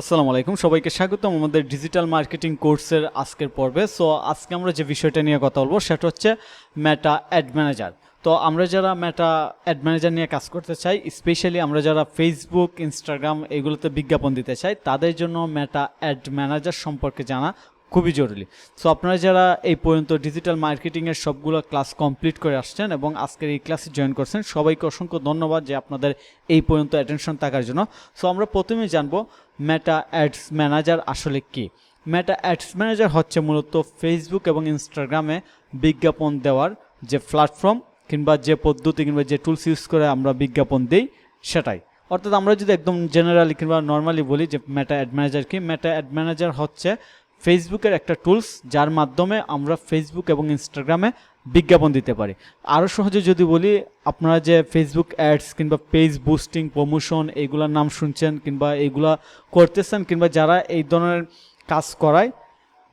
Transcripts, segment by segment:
আসসালামু আলাইকুম। সবাইকে স্বাগতম আমাদের ডিজিটাল মার্কেটিং কোর্সের আজকের পর্বে। সো আজকে আমরা যে বিষয়টা নিয়ে কথা বলব, সেটা হচ্ছে মেটা অ্যাড ম্যানেজার তো আমরা যারা মেটা অ্যাড ম্যানেজার নিয়ে কাজ করতে চাই স্পেশালি আমরা যারা ফেসবুক ইনস্টাগ্রাম এগুলোতে বিজ্ঞাপন দিতে চাই, তাদের জন্য মেটা অ্যাড ম্যানেজার সম্পর্কে জানা খুবই জরুরি। সো আপনারা যারা এই পর্যন্ত ডিজিটাল মার্কেটিংয়ের সবগুলো ক্লাস কমপ্লিট করে আসছেন এবং আজকের এই ক্লাসে জয়েন করছেন, সবাইকে অসংখ্য ধন্যবাদ যে আপনাদের এই পর্যন্ত অ্যাটেনশন থাকার জন্য। সো আমরা প্রথমেই জানব মেটা অ্যাডস ম্যানেজার আসলে কি? মেটা অ্যাডস ম্যানেজার হচ্ছে মূলত ফেসবুক এবং ইনস্টাগ্রামে বিজ্ঞাপন দেওয়ার যে প্ল্যাটফর্ম কিংবা যে পদ্ধতি কিংবা যে টুলস ইউজ করে আমরা বিজ্ঞাপন দিই, সেটাই। অর্থাৎ আমরা যদি একদম জেনারেলি কিংবা নর্মালি বলি যে মেটা অ্যাড ম্যানেজার কি? মেটা অ্যাড ম্যানেজার হচ্ছে ফেসবুকের একটা টুলস যার মাধ্যমে আমরা ফেসবুক এবং ইনস্টাগ্রামে বিজ্ঞাপন দিতে পারি। আরও সহজে যদি বলি, আপনারা যে ফেসবুক অ্যাডস কিংবা পেজ বুস্টিং প্রমোশন এইগুলোর নাম শুনছেন কিংবা এইগুলা করতেছেন কিংবা যারা এই ধরনের কাজ করায়,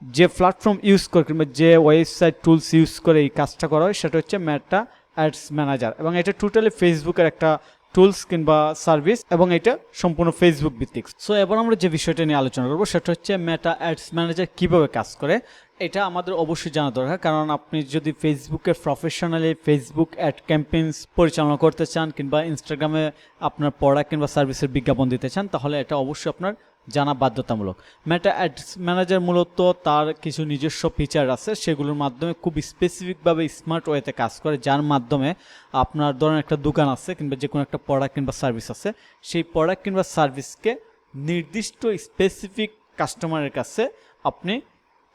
যে প্ল্যাটফর্ম ইউজ করে কিংবা যে ওয়েবসাইট টুলস ইউজ করে এই কাজটা করা হয়, সেটা হচ্ছে ম্যাটা অ্যাডস ম্যানেজার এবং এটা টোটালি ফেসবুকের একটা টুলস কিংবা সার্ভিস এবং এটা সম্পূর্ণ ফেসবুক ভিত্তিক। সো এবার আমরা যে বিষয়টা নিয়ে আলোচনা করব, সেটা হচ্ছে মেটা অ্যাডস ম্যানেজার কীভাবে কাজ করে, এটা আমাদের অবশ্যই জানা দরকার। কারণ আপনি যদি ফেসবুকে প্রফেশনালি ফেসবুক অ্যাড ক্যাম্পেইনস পরিচালনা করতে চান কিংবা ইনস্টাগ্রামে আপনার প্রোডাক্ট কিংবা সার্ভিসের বিজ্ঞাপন দিতে চান, তাহলে এটা অবশ্যই আপনার জানা বাধ্যতামূলক। মেটা অ্যাডস ম্যানেজার মূলত তার কিছু নিজস্ব ফিচার আছে, সেগুলোর মাধ্যমে খুব স্পেসিফিকভাবে স্মার্ট ওয়েতে কাজ করে, যার মাধ্যমে আপনার ধরেন একটা দোকান আছে কিংবা যে কোনো একটা প্রোডাক্ট কিংবা সার্ভিস আছে, সেই প্রোডাক্ট কিংবা সার্ভিসকে নির্দিষ্ট স্পেসিফিক কাস্টমারের কাছে আপনি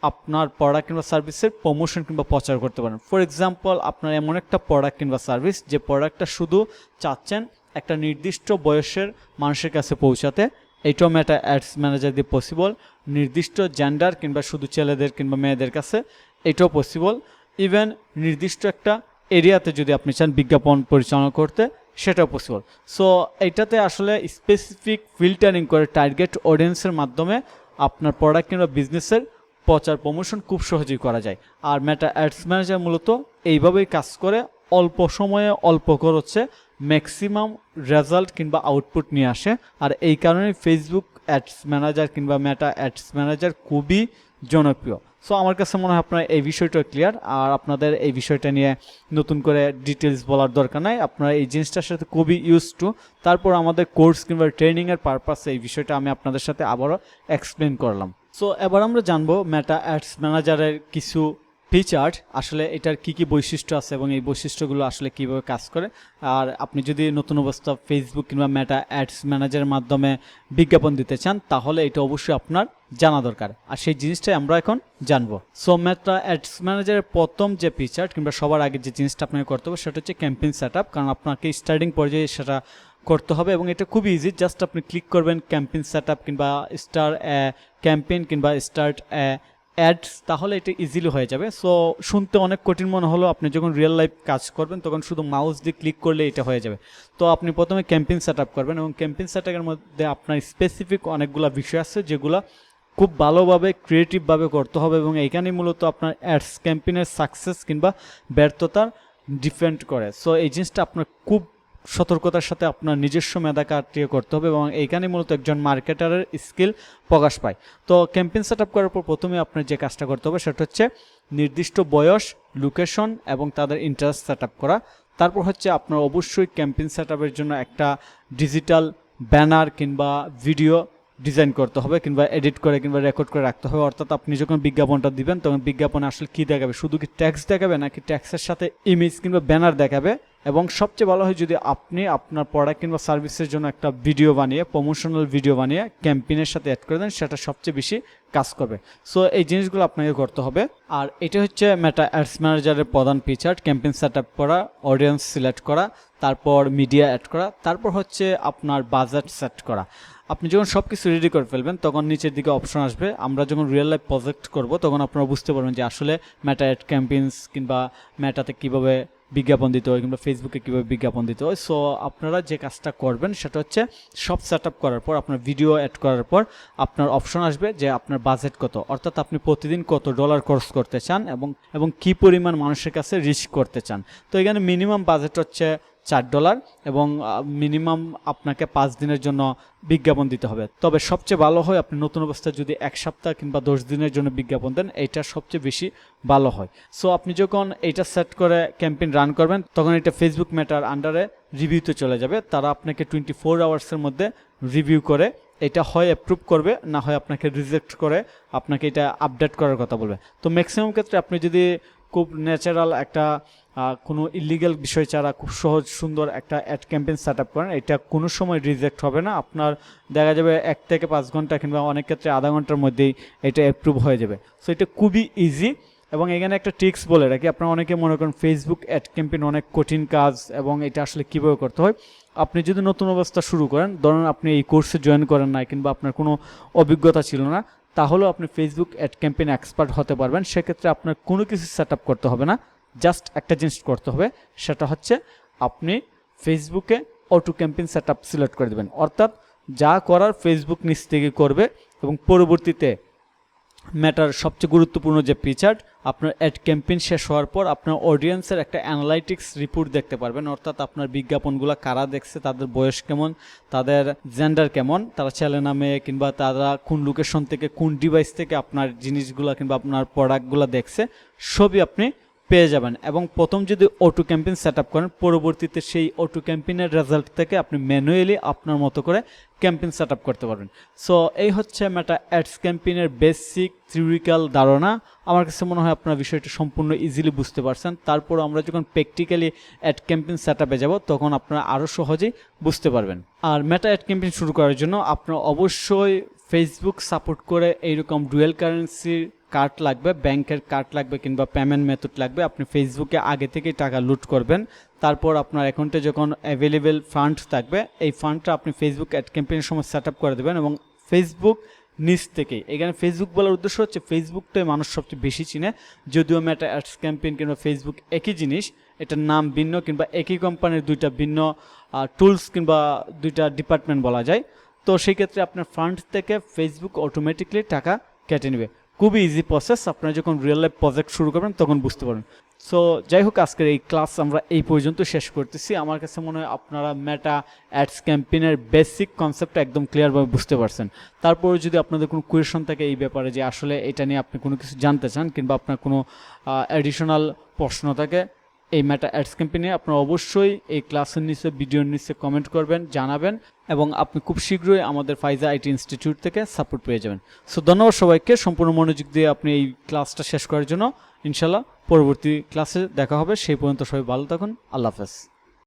আপনার প্রোডাক্ট কিংবা সার্ভিসের প্রমোশন কিংবা প্রচার করতে পারেন। ফর এক্সাম্পল আপনার এমন একটা প্রোডাক্ট কিংবা সার্ভিস যে প্রোডাক্টটা শুধু চাচ্ছেন একটা নির্দিষ্ট বয়সের মানুষের কাছে পৌঁছাতে এইটাও মেটা অ্যাডস ম্যানেজার দিয়ে পসিবল নির্দিষ্ট জেন্ডার কিংবা শুধু ছেলেদের কিংবা মেয়েদের কাছে এটাও পসিবল ইভেন নির্দিষ্ট একটা এরিয়াতে যদি আপনি চান বিজ্ঞাপন পরিচালনা করতে, সেটাও পসিবল সো এইটাতে আসলে স্পেসিফিক ফিল্টারিং করে টার্গেট অডিয়েন্সের মাধ্যমে আপনার প্রোডাক্ট কিংবা বিজনেসের প্রচার প্রমোশন খুব সহজেই করা যায়। আর মেটা অ্যাডস ম্যানেজার মূলত এইভাবেই কাজ করে অল্প সময়ে অল্প খরচে ম্যাক্সিমাম রেজাল্ট কিংবা আউটপুট নিয়ে আসে। আর এই কারণে ফেসবুক অ্যাডস ম্যানেজার কিংবা মেটা অ্যাডস ম্যানেজার খুবই জনপ্রিয়। সো আমার কাছে মনে হয় আপনার এই বিষয়টা ক্লিয়ার আর আপনাদের এই বিষয়টা নিয়ে নতুন করে ডিটেলস বলার দরকার নাই। আপনারা এই জিনিসটার সাথে খুবই ইউজ টু তারপর আমাদের কোর্স কিংবা ট্রেনিংয়ের পারপাসে এই বিষয়টা আমি আপনাদের সাথে আবারও এক্সপ্লেন করলাম। সো এবার আমরা জানব মেটা অ্যাডস ম্যানেজারের কিছু ফিচার আসলে এটার কি কি বৈশিষ্ট্য আছে এবং এই বৈশিষ্ট্যগুলো আসলে কীভাবে কাজ করে? আর আপনি যদি নতুন অবস্থা ফেসবুক কিংবা মেটা অ্যাডস ম্যানেজারের মাধ্যমে বিজ্ঞাপন দিতে চান, তাহলে এটা অবশ্যই আপনার জানা দরকার। আর সেই জিনিসটাই আমরা এখন জানব। সো মেটা অ্যাডস ম্যানেজারের প্রথম যে ফিচার কিংবা সবার আগে যে জিনিসটা আপনাকে করতে হবে, সেটা হচ্ছে ক্যাম্পেইন সেট কারণ আপনাকে স্টার্টিং পর্যায়ে সেটা করতে হবে এবং এটা খুবই ইজি জাস্ট আপনি ক্লিক করবেন ক্যাম্পেইন সেট কিংবা স্টার ক্যাম্পেইন কিংবা স্টার্ট অ্যাডস তাহলে এটা ইজিলি হয়ে যাবে। সো শুনতে অনেক কঠিন মনে হলো আপনি যখন রিয়েল লাইফ কাজ করবেন, তখন শুধু মাউস দিয়ে ক্লিক করলে এটা হয়ে যাবে। তো আপনি প্রথমে ক্যাম্পেইন সেট আপ করবেন এবং ক্যাম্পেইন সেট আপের মধ্যে আপনার স্পেসিফিক অনেকগুলো বিষয় আছে, যেগুলো খুব ভালোভাবে ক্রিয়েটিভভাবে করতে হবে এবং এইখানেই মূলত আপনার অ্যাডস ক্যাম্পেইনের সাকসেস কিংবা ব্যর্থতার ডিপেন্ড করে। সো এই জিনিসটা আপনার খুব সতর্কতার সাথে আপনার নিজস্ব মেধা কাটিয়ে করতে হবে এবং এইখানে মূলত একজন মার্কেটারের স্কিল প্রকাশ পায়। তো ক্যাম্পেইন সেট আপ করার পর প্রথমে আপনার যে কাজটা করতে হবে সেটা হচ্ছে নির্দিষ্ট বয়স, লোকেশন এবং তাদের ইন্টারেস্ট সেট আপ করা। তারপর হচ্ছে আপনার অবশ্যই ক্যাম্পেইন সেট জন্য একটা ডিজিটাল ব্যানার কিংবা ভিডিও ডিজাইন করতে হবে কিংবা এডিট করে কিংবা রেকর্ড করে রাখতে হবে। অর্থাৎ আপনি যখন বিজ্ঞাপনটা দিবেন তখন বিজ্ঞাপনে আসলে কী দেখাবে? শুধু কি ট্যাক্স দেখাবে নাকি ট্যাক্সের সাথে ইমেজ কিংবা ব্যানার দেখাবে? এবং সবচেয়ে ভালো হয় যদি আপনি আপনার প্রোডাক্ট কিংবা সার্ভিসের জন্য একটা ভিডিও বানিয়ে প্রমোশনাল ভিডিও বানিয়ে ক্যাম্পেনের সাথে অ্যাড করে দেন, সেটা সবচেয়ে বেশি কাজ করবে। সো এই জিনিসগুলো আপনাকে করতে হবে। আর এটা হচ্ছে মেটা অ্যাডস ম্যানেজারের প্রধান ফিচার ক্যাম্পেন সেট আপ করা অডিয়েন্স সিলেক্ট করা, তারপর মিডিয়া অ্যাড করা, তারপর হচ্ছে আপনার বাজেট সেট করা। আপনি যখন সব কিছু রেডি করে ফেলবেন, তখন নিচের দিকে অপশন আসবে। আমরা যখন রিয়েল লাইফ প্রজেক্ট করব, তখন আপনারা বুঝতে পারবেন যে আসলে ম্যাটা অ্যাড ক্যাম্পেইনস কিংবা ম্যাটাতে কীভাবে বিজ্ঞাপন দিতে হয় কিংবা ফেসবুকে কীভাবে বিজ্ঞাপন দিতে হয়। সো আপনারা যে কাজটা করবেন, সেটা হচ্ছে সব সেট আপ করার পর, আপনার ভিডিও অ্যাড করার পর, আপনার অপশন আসবে যে আপনার বাজেট কত। অর্থাৎ আপনি প্রতিদিন কত ডলার খরচ করতে চান এবং এবং কী পরিমাণ মানুষের কাছে রিচ করতে চান। তো এখানে মিনিমাম বাজেট হচ্ছে চার ডলার এবং মিনিমাম আপনাকে পাঁচ দিনের জন্য বিজ্ঞাপন দিতে হবে। তবে সবচেয়ে ভালো হয় আপনি নতুন অবস্থায় যদি এক সপ্তাহ কিংবা দশ দিনের জন্য বিজ্ঞাপন দেন এইটা সবচেয়ে বেশি ভালো হয়। সো আপনি যখন এইটা সেট করে ক্যাম্পেইন রান করবেন, তখন এটা ফেসবুক ম্যাটার আন্ডারে রিভিউতে চলে যাবে। তারা আপনাকে টোয়েন্টি ফোর আওয়ার্সের মধ্যে রিভিউ করে, এটা হয় অ্যাপ্রুভ করবে, না হয় আপনাকে রিজেক্ট করে আপনাকে এটা আপডেট করার কথা বলবে। তো ম্যাক্সিমাম ক্ষেত্রে আপনি যদি খুব ন্যাচারাল একটা কোনো ইলিগাল বিষয় ছাড়া খুব সহজ, সুন্দর একটা অ্যাড ক্যাম্পেইন সেট আপ করেন। এটা কোনো সময় রিজেক্ট হবে না। আপনার দেখা যাবে এক থেকে পাঁচ ঘণ্টা কিংবা অনেক ক্ষেত্রে আধা ঘণ্টার মধ্যেই এটা অ্যাপ্রুভ হয়ে যাবে। সো এটা খুবই ইজি এবং এখানে একটা ট্রিক্স বলে রাখি। আপনারা অনেকে মনে করেন ফেসবুক অ্যাড ক্যাম্পেইন অনেক কঠিন কাজ এবং এটা আসলে কীভাবে করতে হয়? আপনি যদি নতুন অবস্থা শুরু করেন, ধরুন আপনি এই কোর্সে জয়েন করেন নাই কিংবা আপনার কোনো অভিজ্ঞতা ছিল না তাহলেও আপনি ফেসবুক অ্যাড ক্যাম্পেইন এক্সপার্ট হতে পারবেন। সেক্ষেত্রে আপনার কোনো কিছু সেট করতে হবে না। জাস্ট একটা জিনিস করতে হবে, সেটা হচ্ছে আপনি ফেসবুকে অটো ক্যাম্পেইন সেট সিলেক্ট করে দেবেন। অর্থাৎ যা করার ফেসবুক নিচ থেকে করবে এবং পরবর্তীতে ম্যাটার সবচেয়ে গুরুত্বপূর্ণ যে ফিচার আপনার অ্যাড ক্যাম্পেইন শেষ হওয়ার পর আপনার অডিয়েন্সের একটা অ্যানালাইটিক্স রিপোর্ট দেখতে পারবেন। অর্থাৎ আপনার বিজ্ঞাপনগুলো কারা দেখছে, তাদের বয়স কেমন, তাদের জেন্ডার কেমন, তারা ছেলে নামে কিংবা তারা কোন লোকেশন থেকে, কোন ডিভাইস থেকে আপনার জিনিসগুলো কিংবা আপনার প্রোডাক্টগুলো দেখছে, সবই আপনি পেয়ে যাবেন। এবং প্রথম যদি অটো ক্যাম্পেইন সেট আপ করেন, পরবর্তীতে সেই অটো ক্যাম্পেইনের রেজাল্ট থেকে আপনি ম্যানুয়ালি আপনার মতো করে ক্যাম্পেইন সেট আপ করতে পারবেন। সো এই হচ্ছে মেটা অ্যাডস ক্যাম্পেইনের বেসিক থিওরিক্যাল ধারণা। আমার কাছে মনে হয় আপনার বিষয়টা সম্পূর্ণ ইজিলি বুঝতে পারছেন। তারপর আমরা যখন প্র্যাকটিক্যালি অ্যাড ক্যাম্পেইন সেট আপে যাব, তখন আপনারা আরও সহজেই বুঝতে পারবেন। আর মেটা অ্যাড ক্যাম্পেইন শুরু করার জন্য আপনার অবশ্যই ফেসবুক সাপোর্ট করে এইরকম ডুয়েল কারেন্সির কার্ড লাগবে, ব্যাংকের কার্ড লাগবে কিংবা পেমেন্ট মেথড লাগবে, আপনি ফেসবুকে আগে থেকেই টাকা লুট করবেন। তারপর আপনার অ্যাকাউন্টে যখন অ্যাভেলেবেল ফান্ড থাকবে, এই ফান্ডটা আপনি ফেসবুক অ্যাড ক্যাম্পেইনের সময় সেট করে দেবেন এবং ফেসবুক নিচ থেকেই। এখানে ফেসবুক বলার উদ্দেশ্য হচ্ছে ফেসবুকটাই মানুষ সবচেয়ে বেশি চিনে। যদিও মেটা অ্যাডস ক্যাম্পেইন কিংবা ফেসবুক একই জিনিস, এটার নাম ভিন্ন কিংবা একই কোম্পানির দুইটা ভিন্ন টুলস কিংবা দুইটা ডিপার্টমেন্ট বলা যায়। তো সেই ক্ষেত্রে আপনার ফান্ড থেকে ফেসবুক অটোমেটিকলি টাকা কেটে নেবে। খুবই ইজি প্রসেস আপনারা যখন রিয়েল লাইফ প্রজেক্ট শুরু করবেন, তখন বুঝতে পারবেন। সো যাই হোক, আজকের এই ক্লাস আমরা এই পর্যন্ত শেষ করতেছি। আমার কাছে মনে হয় আপনারা মেটা অ্যাডস ক্যাম্পেনের বেসিক কনসেপ্ট একদম ক্লিয়ারভাবে বুঝতে পারছেন। তারপর যদি আপনাদের কোনো কোয়েশন থাকে এই ব্যাপারে যে আসলে এটা নিয়ে আপনি কোনো কিছু জানতে চান কিংবা আপনার কোনো অ্যাডিশনাল প্রশ্ন থাকে এই ম্যাটা অ্যাডস ক্যাম্পেইনে আপনারা অবশ্যই এই ক্লাসের নিচে ভিডিওর নিচে কমেন্ট করবেন, জানাবেন এবং আপনি খুব শীঘ্রই আমাদের ফাইজা আইটি ইনস্টিটিউট থেকে সাপোর্ট পেয়ে যাবেন। সো ধন্যবাদ সবাইকে। সম্পূর্ণ মনোযোগ দিয়ে আপনি এই ক্লাসটা শেষ করার জন্য। ইনশাল্লাহ পরবর্তী ক্লাসে দেখা হবে। সেই পর্যন্ত সবাই ভালো থাকুন। আল্লাহ হাফেজ।